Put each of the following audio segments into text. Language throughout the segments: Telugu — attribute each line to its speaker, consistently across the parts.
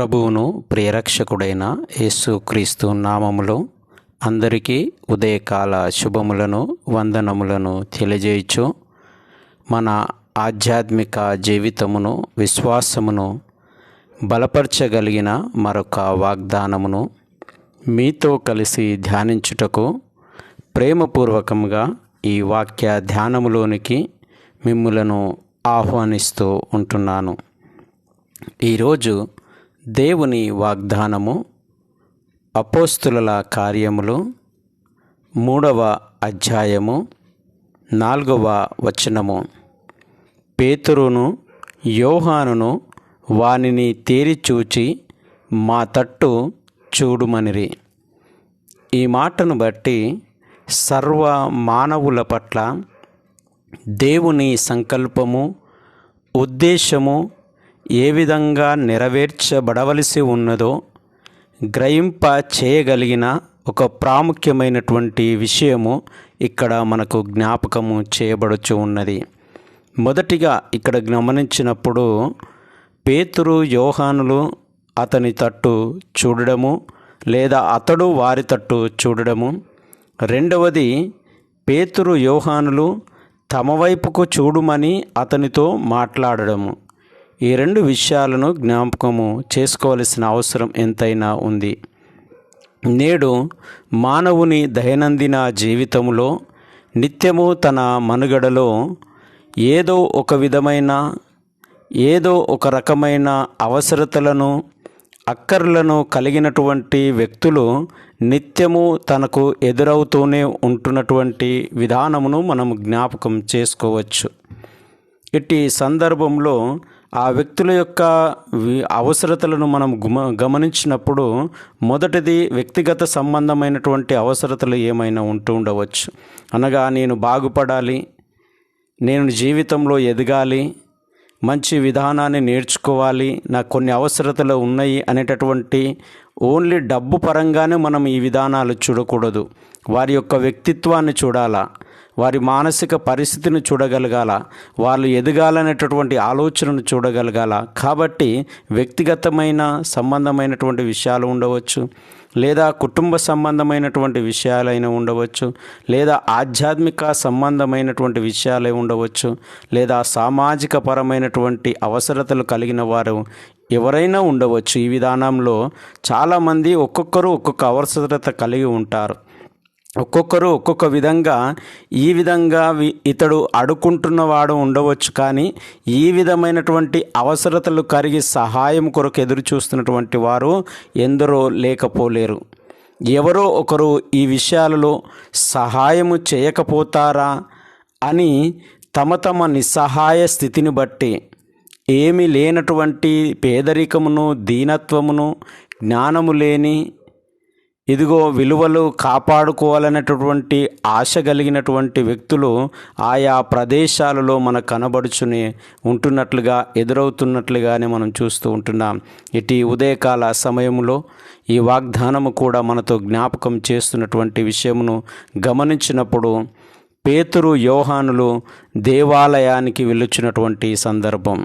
Speaker 1: ప్రభువును ప్రియరక్షకుడైన యేసుక్రీస్తు నామములో అందరికీ ఉదయకాల శుభములను వందనములను తెలియజేయచ్చు మన ఆధ్యాత్మిక జీవితమును విశ్వాసమును బలపరచగలిగిన మరొక వాగ్దానమును మీతో కలిసి ధ్యానించుటకు ప్రేమపూర్వకంగా ఈ వాక్య ధ్యానములోనికి మిమ్ములను ఆహ్వానిస్తూ ఉంటున్నాను. ఈరోజు దేవుని వాగ్దానము అపోస్తుల కార్యములు మూడవ అధ్యాయము నాలుగవ వచనము. పేతురును యోహానును వానిని తేరిచూచి మా తట్టు చూడుమనిరి. ఈ మాటను బట్టి సర్వ మానవుల పట్ల దేవుని సంకల్పము ఉద్దేశము ఏ విధంగా నెరవేర్చబడవలసి ఉన్నదో గ్రహింప చేయగలిగిన ఒక ప్రాముఖ్యమైనటువంటి విషయము ఇక్కడ మనకు జ్ఞాపకము చేయబడుచు ఉన్నది. మొదటిగా ఇక్కడ గమనించినప్పుడు పేతురు యోహానులు అతని తట్టు చూడడము లేదా అతడు వారి తట్టు చూడడము. రెండవది పేతురు యోహానులు తమ వైపుకు చూడుమని అతనితో మాట్లాడడము. ఈ రెండు విషయాలను జ్ఞాపకము చేసుకోవలసిన అవసరం ఎంతైనా ఉంది. నేడు మానవుని దైనందిన జీవితంలో నిత్యము తన మనుగడలో ఏదో ఒక విధమైన ఏదో ఒక రకమైన అవసరతలను అక్కర్లను కలిగినటువంటి వ్యక్తులు నిత్యము తనకు ఎదురవుతూనే ఉంటున్నటువంటి విధానమును మనం జ్ఞాపకం చేసుకోవచ్చు. ఇట్టి సందర్భంలో ఆ వ్యక్తుల యొక్క అవసరతలను మనం గుమ గమనించినప్పుడు మొదటిది వ్యక్తిగత సంబంధమైనటువంటి అవసరతలు ఏమైనా ఉంటూ ఉండవచ్చు. అనగా నేను బాగుపడాలి నేను జీవితంలో ఎదగాలి మంచి విధానాన్ని నేర్చుకోవాలి నాకు కొన్ని అవసరతలు ఉన్నాయి అనేటటువంటి ఓన్లీ డబ్బు పరంగానే మనం ఈ విధానాలు చూడకూడదు. వారి యొక్క వ్యక్తిత్వాన్ని చూడాలా? వారి మానసిక పరిస్థితిని చూడగలగాల వాళ్ళు ఎదగాలనేటటువంటి ఆలోచనను చూడగలగాల. కాబట్టి వ్యక్తిగతమైన సంబంధమైనటువంటి విషయాలు ఉండవచ్చు లేదా కుటుంబ సంబంధమైనటువంటి విషయాలైనా ఉండవచ్చు లేదా ఆధ్యాత్మిక సంబంధమైనటువంటి విషయాలే ఉండవచ్చు లేదా సామాజిక పరమైనటువంటి అవసరతలు కలిగిన వారు ఎవరైనా ఉండవచ్చు. ఈ విధానంలో చాలామంది ఒక్కొక్కరు ఒక్కొక్క అవసరత కలిగి ఉంటారు. ఒక్కొక్కరు ఒక్కొక్క విధంగా ఈ విధంగా ఇతడు అడుకుంటున్నవాడు ఉండవచ్చు కానీ ఈ విధమైనటువంటి అవసరతలు కరిగి సహాయం కొరకు ఎదురు చూస్తున్నటువంటి వారు ఎందరో లేకపోలేరు. ఎవరో ఒకరు ఈ విషయాలలో సహాయము చేయకపోతారా అని తమ తమ నిస్సహాయ స్థితిని బట్టి ఏమీ లేనటువంటి పేదరికమును దీనత్వమును జ్ఞానము లేని ఇదిగో విలువలు కాపాడుకోవాలనేటటువంటి ఆశ కలిగినటువంటి వ్యక్తులు ఆయా ప్రదేశాలలో మన కనబడుచుని ఉంటున్నట్లుగా ఎదురవుతున్నట్లుగానే మనం చూస్తూ ఉంటున్నాం. ఇటు ఉదయకాల సమయంలో ఈ వాగ్దానము కూడా మనతో జ్ఞాపకం చేస్తున్నటువంటి విషయమును గమనించినప్పుడు పేతురు యోహానులు దేవాలయానికి వెళ్ళుచున్నటువంటి సందర్భం.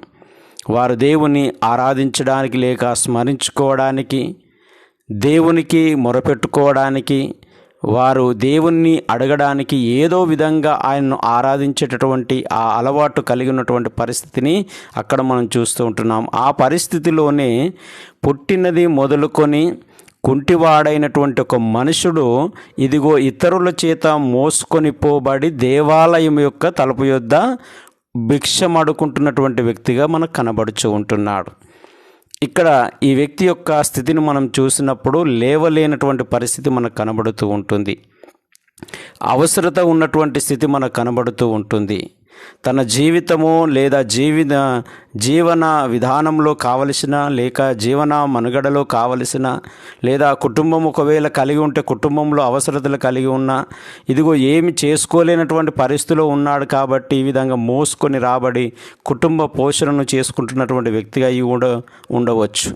Speaker 1: వారు దేవుని ఆరాధించడానికి లేక స్మరించుకోవడానికి దేవునికి మొరపెట్టుకోవడానికి వారు దేవుణ్ణి అడగడానికి ఏదో విధంగా ఆయనను ఆరాధించేటటువంటి ఆ అలవాటు కలిగి ఉన్నటువంటి పరిస్థితిని అక్కడ మనం చూస్తూ ఉంటున్నాం. ఆ పరిస్థితిలోనే పుట్టినది మొదలుకొని కుంటివాడైనటువంటి ఒక మనుషుడు ఇదిగో ఇతరుల చేత మోసుకొని పోబడి దేవాలయం యొక్క తలుపు యొద్ద భిక్షమడుకుంటున్నటువంటి వ్యక్తిగా మనకు కనబడుచు ఉంటున్నాడు. ఇక్కడ ఈ వ్యక్తి యొక్క స్థితిని మనం చూసినప్పుడు లేవలేనటువంటి పరిస్థితి మనకు కనబడుతూ ఉంటుంది. అవసరత ఉన్నటువంటి స్థితి మనకు కనబడుతూ ఉంటుంది. తన జీవితము లేదా జీవిత జీవన విధానంలో కావలసిన లేక జీవన మనుగడలో కావలసిన లేదా కుటుంబం ఒకవేళ కలిగి ఉంటే కుటుంబంలో అవసరతలు కలిగి ఉన్నా ఇదిగో ఏమి చేసుకోలేనటువంటి పరిస్థితిలో ఉన్నాడు కాబట్టి ఈ విధంగా మోసుకొని రాబడి కుటుంబ పోషణను చేసుకుంటున్నటువంటి వ్యక్తిగా ఈ ఉండ ఉండవచ్చు.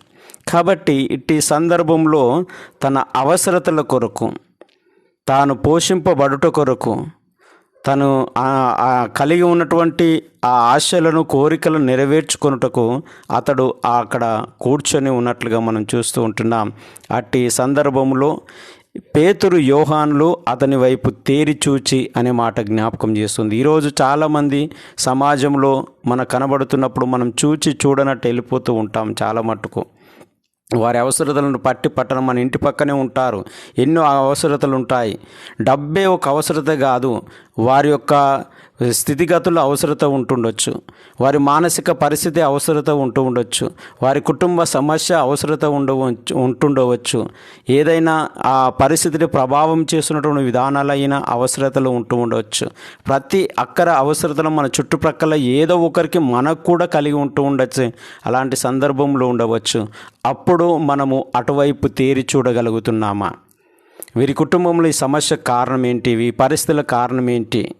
Speaker 1: కాబట్టి ఇట్టి సందర్భంలో తన అవసరతల కొరకు తాను పోషింపబడుట కొరకు తను కలిగి ఉన్నటువంటి ఆ ఆశలను కోరికలను నెరవేర్చుకొనుటకు అతడు అక్కడ కూర్చొని ఉన్నట్లుగా మనం చూస్తూ ఉంటున్నాం. అట్టి సందర్భంలో పేతురు యోహాన్లు అతని వైపు తేరి చూచి అనే మాట జ్ఞాపకం చేస్తుంది. ఈరోజు చాలామంది సమాజంలో మన కనబడుతున్నప్పుడు మనం చూచి చూడనట్టు వెళ్ళిపోతూ ఉంటాం చాలా మట్టుకు. వారి అవసరతలను పట్టి పట్టణం మన ఇంటి పక్కనే ఉంటారు. ఎన్నో అవసరతలు ఉంటాయి. డబ్బే ఒక అవసరత కాదు. వారి యొక్క స్థితిగతుల అవసరత ఉంటుండొచ్చు. వారి మానసిక పరిస్థితి అవసరత ఉంటూ ఉండొచ్చు. వారి కుటుంబ సమస్య అవసరత ఉండవచ్చు ఉంటుండవచ్చు. ఏదైనా ఆ పరిస్థితిని ప్రభావం చేస్తున్నటువంటి విధానాలైన అవసరతలు ఉంటూ ఉండవచ్చు ప్రతి అక్కర అవసరతలు మన చుట్టుప్రక్కల ఏదో ఒకరికి మనకు కూడా కలిగి ఉంటూ ఉండొచ్చు. అలాంటి సందర్భంలో ఉండవచ్చు. అప్పుడు మనము అటువైపు తేరి చూడగలుగుతున్నామా? వీరి కుటుంబంలో ఈ సమస్య కారణం ఏంటి? ఈ పరిస్థితుల కారణం ఏంటి?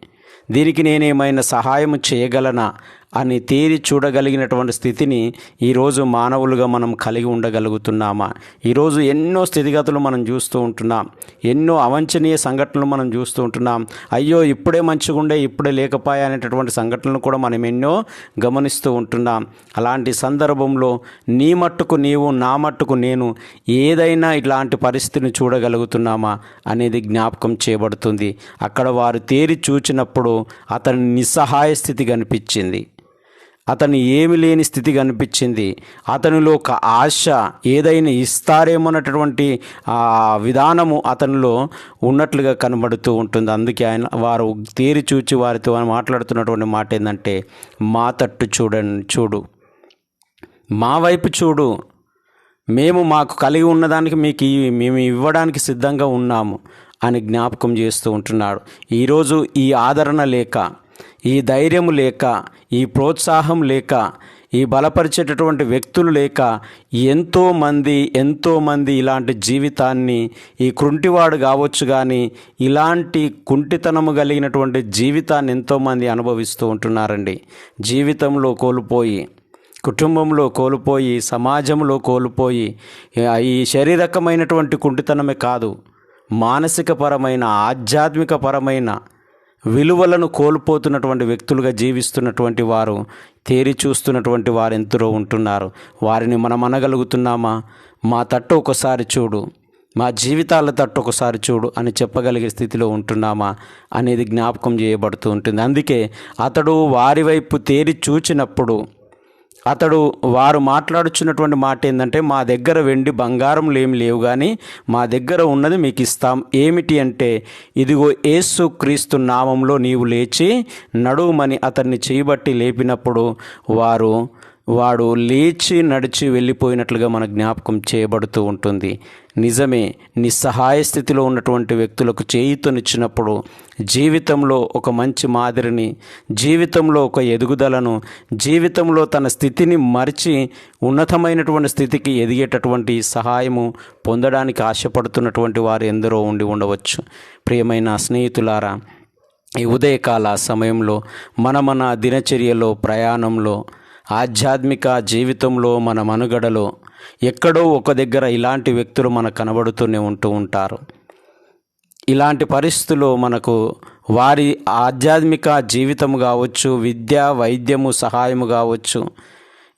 Speaker 1: దీనికి నేనేమైనా సహాయం చేయగలనా? అని తేరి చూడగలిగినటువంటి స్థితిని ఈరోజు మానవులుగా మనం కలిగి ఉండగలుగుతున్నామా? ఈరోజు ఎన్నో స్థితిగతులు మనం చూస్తూ ఉంటున్నాం. ఎన్నో అవంచనీయ సంఘటనలు మనం చూస్తూ ఉంటున్నాం. అయ్యో ఇప్పుడే మంచిగుండే ఇప్పుడే లేకపోయా అనేటటువంటి సంఘటనలు కూడా మనం ఎన్నో గమనిస్తూ ఉంటున్నాం. అలాంటి సందర్భంలో నీ మట్టుకు నీవు నా మట్టుకు నేను ఏదైనా ఇలాంటి పరిస్థితిని చూడగలుగుతున్నామా అనేది జ్ఞాపకం చేయబడుతుంది. అక్కడ వారు తేరి చూచినప్పుడు అతని నిస్సహాయ స్థితి కనిపించింది. అతను ఏమి లేని స్థితి కనిపించింది. అతనిలో ఒక ఆశ ఏదైనా ఇస్తారేమోనటువంటి ఆ విధానము అతనిలో ఉన్నట్లుగా కనబడుతూ ఉంటుంది. అందుకే ఆయన వారు తేరి చూచి వారితో మాట్లాడుతున్నటువంటి మాట ఏంటంటే మా తట్టు చూడండి చూడు. మా వైపు చూడు. మేము మాకు కలిగి ఉన్నదానికి మీకు మేము ఇవ్వడానికి సిద్ధంగా ఉన్నాము అని జ్ఞాపకం చేస్తూ ఉంటున్నాడు. ఈరోజు ఈ ఆదరణ లేక ఈ ధైర్యం లేక ఈ ప్రోత్సాహం లేక ఈ బలపరిచేటటువంటి వ్యక్తులు లేక ఎంతోమంది ఎంతోమంది ఇలాంటి జీవితాన్ని ఈ కుంటివాడు కావచ్చు కానీ ఇలాంటి కుంటితనము కలిగినటువంటి జీవితాన్ని ఎంతోమంది అనుభవిస్తూ ఉంటున్నారండి. జీవితంలో కోల్పోయి కుటుంబంలో కోల్పోయి సమాజంలో కోల్పోయి ఈ శారీరకమైనటువంటి కుంటితనమే కాదు మానసికపరమైన ఆధ్యాత్మికపరమైన విలువలను కోల్పోతున్నటువంటి వ్యక్తులుగా జీవిస్తున్నటువంటి వారు తేరి చూస్తున్నటువంటి వారు ఎంతరో ఉంటున్నారు. వారిని మనం అనగలుగుతున్నామా? మా తట్టు ఒకసారి చూడు. మా జీవితాల తట్టు ఒకసారి చూడు అని చెప్పగలిగే స్థితిలో ఉంటున్నామా అనేది జ్ఞాపకం చేయబడుతూ ఉంటుంది. అందుకే అతడు వారి వైపు తేరి చూచినప్పుడు అతడు వారు మాట్లాడుచున్నటువంటి మాట ఏంటంటే మా దగ్గర వెండి బంగారం ఏమి లేవు కానీ మా దగ్గర ఉన్నది మీకు ఇస్తాం. ఏమిటి అంటే ఇదిగో యేసు క్రీస్తు నామంలో నీవు లేచి నడువుమని అతన్ని చేయబట్టి లేపినప్పుడు వారు వాడు లేచి నడిచి వెళ్ళిపోయినట్లుగా మన జ్ఞాపకం చేయబడుతూ ఉంటుంది. నిజమే నిస్సహాయ స్థితిలో ఉన్నటువంటి వ్యక్తులకు చేయుతనిచ్చినప్పుడు జీవితంలో ఒక మంచి మాదిరిని జీవితంలో ఒక ఎదుగుదలను జీవితంలో తన స్థితిని మరిచి ఉన్నతమైనటువంటి స్థితికి ఎదిగేటటువంటి సహాయము పొందడానికి ఆశపడుతున్నటువంటి వారు ఎందరో ఉండి ఉండవచ్చు. ప్రియమైన స్నేహితులారా ఈ ఉదయకాల సమయంలో మన మన దినచర్యలో ప్రయాణంలో ఆధ్యాత్మిక జీవితంలో మన మనుగడలో ఎక్కడో ఒక దగ్గర ఇలాంటి వ్యక్తులు మనకు కనబడుతూనే ఉంటూ ఉంటారు. ఇలాంటి పరిస్థితుల్లో మనకు వారి ఆధ్యాత్మిక జీవితం కావచ్చు విద్య వైద్యము సహాయము కావచ్చు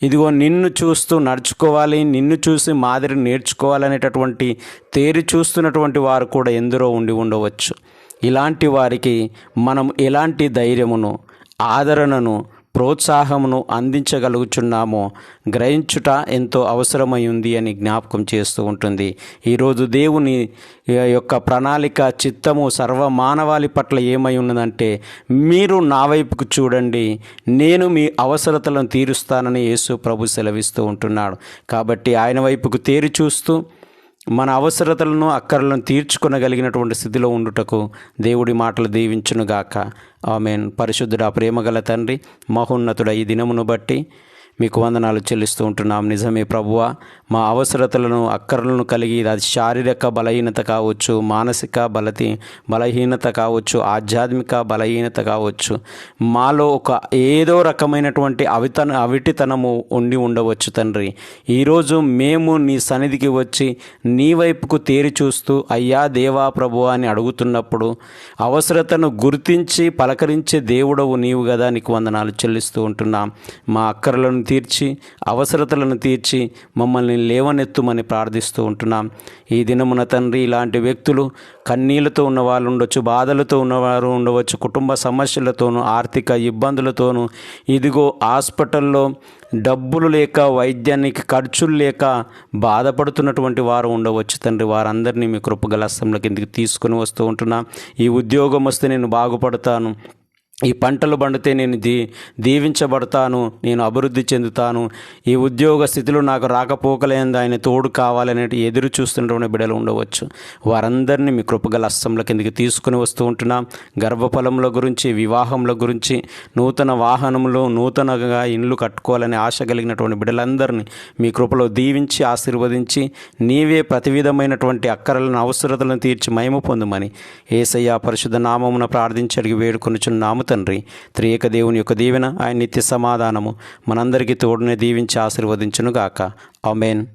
Speaker 1: ఇదిగో నిన్ను చూస్తూ నడుచుకోవాలి నిన్ను చూసి మాదిరి నేర్చుకోవాలనేటటువంటి తేరి చూస్తున్నటువంటి వారు కూడా ఎందరో ఉండి ఉండవచ్చు. ఇలాంటి వారికి మనం ఎలాంటి ధైర్యమును ఆదరణను ప్రోత్సాహమును అందించగలుగుచున్నామో గ్రహించుట ఎంతో అవసరమై ఉంది అని జ్ఞాపకం చేస్తూ ఉంటుంది. ఈరోజు దేవుని యొక్క ప్రణాళిక చిత్తము సర్వ మానవాళి పట్ల ఏమై ఉన్నదంటే మీరు నా వైపుకు చూడండి నేను మీ అవసరతలను తీరుస్తానని యేసు ప్రభు సెలవిస్తూ ఉంటున్నాడు. కాబట్టి ఆయన వైపుకు తేరి చూస్తూ మన అవసరతలను అక్కర్లను తీర్చుకునగలిగినటువంటి స్థితిలో ఉండుటకు దేవుడి మాటలు దీవించునుగాక. ఆమెన్. పరిశుద్ధుడ ప్రేమగల తండ్రి మహోన్నతుడ ఈ దినమును బట్టి మీకు వందనాలు చెల్లిస్తూ ఉంటున్నాం. నిజమే ప్రభువ మా అవసరతలను అక్కరలను కలిగి అది శారీరక బలహీనత కావచ్చు మానసిక బలతి బలహీనత కావచ్చు ఆధ్యాత్మిక బలహీనత కావచ్చు. మాలో ఒక ఏదో రకమైనటువంటి అవితన అవిటితనము ఉండి ఉండవచ్చు తండ్రి. ఈరోజు మేము నీ సన్నిధికి వచ్చి నీ వైపుకు తేరి చూస్తూ అయ్యా దేవా ప్రభు అని అడుగుతున్నప్పుడు అవసరతను గుర్తించి పలకరించే దేవుడవు నీవు కదా నీకు వందనాలు చెల్లిస్తూ ఉంటున్నాం. మా అక్కరలను తీర్చి అవసరతలను తీర్చి మమ్మల్ని లేవనెత్తుమని ప్రార్థిస్తూ ఉంటున్నాం. ఈ దినమున తండ్రి ఇలాంటి వ్యక్తులు కన్నీళ్ళతో ఉన్న వాళ్ళు ఉండొచ్చు బాధలతో ఉన్నవారు ఉండవచ్చు కుటుంబ సమస్యలతోనూ ఆర్థిక ఇబ్బందులతోనూ. ఇదిగో హాస్పిటల్లో డబ్బులు లేక వైద్యానికి ఖర్చులు లేక బాధపడుతున్నటువంటి వారు ఉండవచ్చు తండ్రి. వారందరినీ మీ కృపగల హస్తంలో కిందకి తీసుకుని వస్తూ ఉంటున్నా. ఈ ఉద్యోగం వస్తే నేను బాగుపడతాను. ఈ పంటలు పండితే నేను దీ దీవించబడతాను నేను అభివృద్ధి చెందుతాను. ఈ ఉద్యోగ స్థితిలో నాకు రాకపోకలేంది ఆయన తోడు కావాలనే ఎదురు చూస్తున్నటువంటి బిడ్డలు ఉండవచ్చు. వారందరినీ మీ కృపగల అస్తంల కిందకి తీసుకుని వస్తూ ఉంటున్నాం. గర్భఫలముల గురించి వివాహముల గురించి నూతన వాహనములు నూతనగా ఇండ్లు కట్టుకోవాలని ఆశ కలిగినటువంటి బిడ్డలందరినీ మీ కృపలో దీవించి ఆశీర్వదించి నీవే ప్రతి విధమైనటువంటి అక్కరలను అవసరతలను తీర్చి మహిమ పొందమని ఏసయ్య పరిశుద్ధ నామమున ప్రార్థించి అడిగి వేడుకొనుచున్నాము తండ్రి త్రియేక దేవుని యొక్క దీవెన ఆయన నిత్య సమాధానము. మనందరికీ తోడునే దీవించి ఆశీర్వదించునుగాక. అమేన్